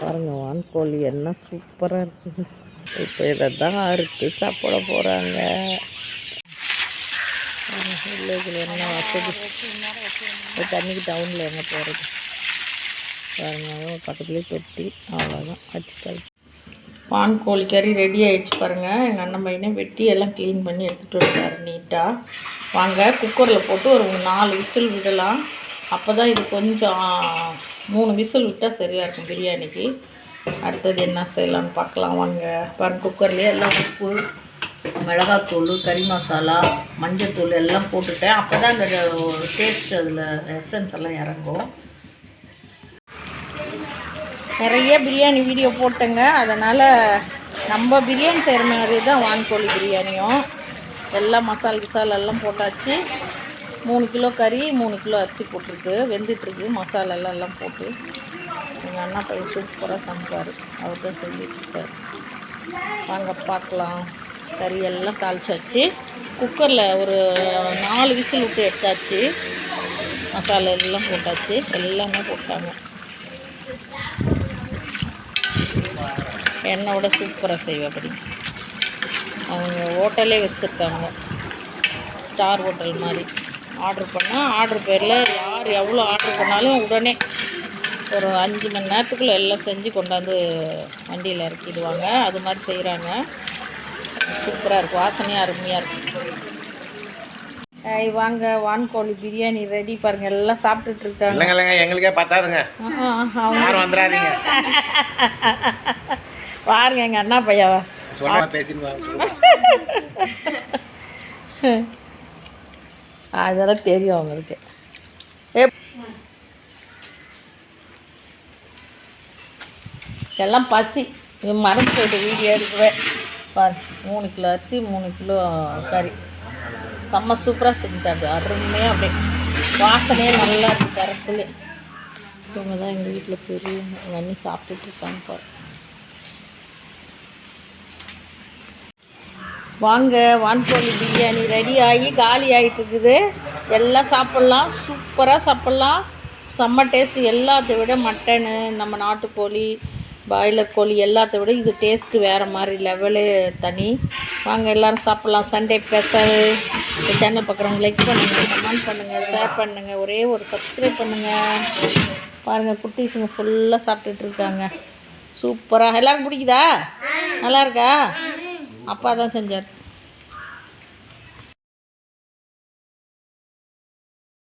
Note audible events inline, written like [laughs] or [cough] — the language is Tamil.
பாருங்க வான்கோழி என்ன சூப்பராக இருக்குது. இப்போ இதை தான் அறுத்து சாப்பிட போகிறாங்க வில்லேஜில் என்ன வசதி? இப்போ தண்ணிக்கு டவுனில் எங்கே போகிறது பாருங்க பக்கத்துலேயே தொட்டி. அவ்வளோதான் வச்சுட்டாங்க வான்கோழி கறி ரெடி ஆகிடுச்சு பாருங்கள் எங்கள் அண்ணன் பையனே வெட்டி எல்லாம் க்ளீன் பண்ணி எடுத்துகிட்டு வந்தார் நீட்டாக வாங்க குக்கரில் போட்டு ஒரு நாலு விசில் விடலாம். அப்போ தான் இது கொஞ்சம் மூணு விசில் விட்டால் சரியாக இருக்கும் பிரியாணிக்கு. அடுத்தது என்ன செய்யலாம்னு பார்க்கலாம். வாங்க பாருங்க குக்கர்லேயே எல்லாம் உப்பு மிளகாத்தூள் கறி மசாலா மஞ்சத்தூள் எல்லாம் போட்டுட்டேன். அப்போ தான் அந்த டேஸ்ட் அதில் எசன்ஸ் எல்லாம் இறங்கும். நிறைய பிரியாணி வீடியோ போட்டேங்க. அதனால் நம்ம பிரியாணி செய்கிற மாதிரி தான் வான்கோழி பிரியாணியும். எல்லாம் மசால் கிசால் எல்லாம் போட்டாச்சு. மூணு கிலோ கறி மூணு கிலோ அரிசி போட்டிருக்கு. வெந்துட்டுருக்கு. மசாலாலாம் எல்லாம் எல்லாம் போட்டு. எங்கள் அண்ணா பையன் சூப்பராக சமைப்பார். அவர் தான் செஞ்சுட்ருக்கார் வாங்க பார்க்கலாம். கறியெல்லாம் தாளிச்சாச்சு. குக்கரில் ஒரு நாலு விசில் விட்டு எடுத்தாச்சு. மசாலா எல்லாம் போட்டாச்சு. எல்லாமே போட்டாங்க. என்னோட சூப்பராக செய்வேப்படி அவங்க ஹோட்டலே வச்சுருக்காங்க. ஸ்டார் ஹோட்டல் மாதிரி. ஆர்டர் பண்ணால் ஆர்டர் பேரில் யார் எவ்வளோ ஆர்டர் பண்ணாலும் உடனே ஒரு அஞ்சு மணி நேரத்துக்குள்ளே எல்லாம் செஞ்சு கொண்டாந்து வண்டியில் இறக்கிடுவாங்க. அது மாதிரி செய்கிறாங்க சூப்பராக இருக்கும் வாசனையாக அருமையாக இருக்கும் வாங்க. வான்கோழி பிரியாணி ரெடி பாருங்க எல்லாம் சாப்பிட்டுட்டு இருக்காங்க. இல்லைங்க இல்லைங்க. எங்களுக்கே அவங்க யாரும் வந்துடாதீங்க பாருங்க எங்கள் அண்ணா பையாவா பேசின்னு. [laughs] அதெல்லாம் தெரியும் அவங்களுக்கு. எல்லாம் பசி. இது மறந்து போயிட்டு வீடியோ எடுக்குவேன் பாரு மூணு கிலோ அரிசி மூணு கிலோ கறி. செம்ம சூப்பராக செஞ்சுட்டாங்க அருமையாக அப்படியே வாசனையே நல்லா இருக்கு தரத்துலேயே இவங்க தான் எங்கள் வீட்டில் பெரிய வண்ணி சாப்பிட்டுட்டு இருக்காங்க பாரு. வாங்க வான்கோழி பிரியாணி ரெடி ஆகி காலி ஆகிட்டு இருக்குது எல்லாம் சாப்பிட்லாம். சூப்பராக சாப்பிட்லாம். செம்ம டேஸ்ட்டு எல்லாத்த விட மட்டனு நம்ம நாட்டுக்கோழி பாய்லர் கோழி எல்லாத்த விட இது டேஸ்ட்டு வேறு மாதிரி லெவலே தனி. வாங்க எல்லோரும் சாப்பிட்லாம். சண்டே ஸ்பெஷல் இந்த சேனல் பார்க்குறவங்க லைக் பண்ணுங்கள் கமெண்ட் பண்ணுங்கள் ஷேர் பண்ணுங்கள் ஒரே ஒரு சப்ஸ்கிரைப் பண்ணுங்கள் பாருங்கள் குட்டீஸுங்க ஃபுல்லாக சாப்பிட்டுட்டு இருக்காங்க. சூப்பராக எல்லோரும் பிடிக்குதா? நல்லா இருக்கா? அப்பா தான் செஞ்சார்.